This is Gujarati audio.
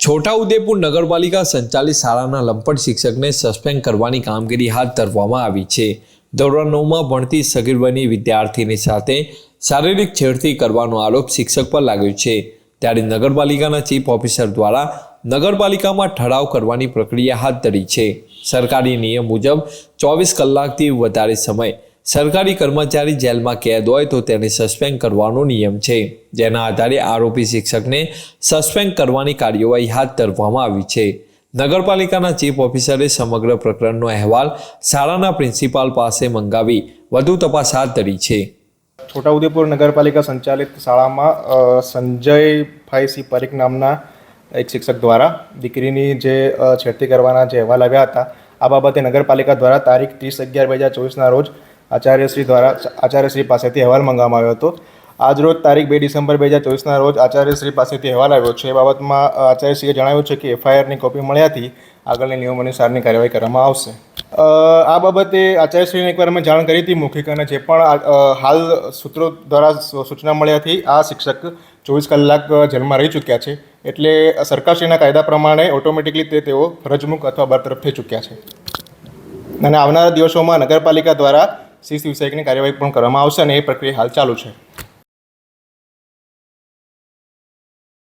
છોટાઉદેપુર નગરપાલિકા સંચાલિત શાળાના લંપટ શિક્ષકને સસ્પેન્ડ કરવાની કામગીરી હાથ ધરવામાં આવી છે. ધોરણ નવમાં ભણતી સગીરબની વિદ્યાર્થીની સાથે શારીરિક છેડતી કરવાનો આરોપ શિક્ષક પર લાગ્યો છે. ત્યારે નગરપાલિકાના ચીફ ઓફિસર દ્વારા નગરપાલિકામાં ઠરાવ કરવાની પ્રક્રિયા હાથ ધરી છે. સરકારી નિયમ મુજબ ચોવીસ કલાકથી વધારે સમય સરકારી કર્મચારી જેલમાં કેદ હોય તો તેને સસ્પેન્ડ કરવાનો નિયમ છે. જેના આધારે આરોપી શિક્ષકને સસ્પેન્ડ કરવાની કાર્યવાહી હાથ ધરવામાં આવી છે. નગરપાલિકાના ચીફ ઓફિસરે સમગ્ર પ્રકરણનો અહેવાલ શાળાના પ્રિન્સિપાલ પાસે મંગાવી વધુ તપાસ હાથ ધરી છે. છોટાઉદેપુર નગરપાલિકા સંચાલિત શાળામાં સંજયભાઈ સી પરીખ નામના એક શિક્ષક દ્વારા દીકરીની જે છેડતી કરવાના જે અહેવાલ આવ્યા હતા, આ બાબતે નગરપાલિકા દ્વારા તારીખ ત્રીસ અગિયાર બે હજાર ચોવીસના રોજ આચાર્યશ્રી દ્વારા આચાર્યશ્રી પાસેથી અહેવાલ મંગાવવામાં આવ્યો હતો. આજ રોજ તારીખ બે ડિસેમ્બર બે હજાર ચોવીસના રોજ આચાર્યશ્રી પાસેથી અહેવાલ આવ્યો છે. એ બાબતમાં આચાર્યશ્રીએ જણાવ્યું છે કે એફઆઈઆરની કોપી મળ્યાથી આગળની નિયમ અનુસારની કાર્યવાહી કરવામાં આવશે. આ બાબતે આચાર્યશ્રીને એકવાર અમે જાણ કરી હતી મૌખિક અને જે પણ હાલ સૂત્રો દ્વારા સૂચના મળ્યાથી આ શિક્ષક ચોવીસ કલાક જેલમાં રહી ચૂક્યા છે. એટલે સરકારશ્રીના કાયદા પ્રમાણે ઓટોમેટિકલી તે તેઓ ફરજમુક્ત અથવા બરતરફ થઈ ચૂક્યા છે. અને આવનારા દિવસોમાં નગરપાલિકા દ્વારા શિસ્ત વિષયકની કાર્યવાહી પણ કરવામાં આવશે અને એ પ્રક્રિયા હાલ ચાલુ છે.